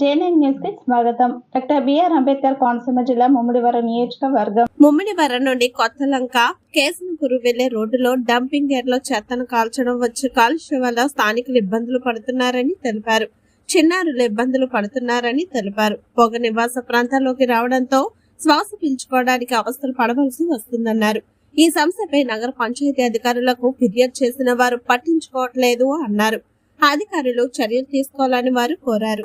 JNN న్యూస్కి స్వాగతం. Doctor BR Ambedkar Konaseema జిల్లా ముమ్మిడివరం నియోజకవర్గం. ముమ్మిడివరం నుండి కొత్తలంక కేసనగురు వెళ్ళే రోడ్డులో డంపింగ్లో చెత్తను కాల్చడం వచ్చే కాలుష్యం వల్ల స్థానికులు ఇబ్బందులు పడుతున్నారని తెలిపారు. చిన్నారులు ఇబ్బందులు పడుతున్నారని తెలిపారు. పొగ నివాస ప్రాంతాల్లోకి రావడంతో శ్వాస పీల్చుకోవడానికి అవస్థలు పడవలసి వస్తుందన్నారు. ఈ సమస్యపై నగర పంచాయతీ అధికారులకు ఫిర్యాదు చేసిన వారు పట్టించుకోవట్లేదు అన్నారు. అధికారులు చర్యలు తీసుకోవాలని వారు కోరారు.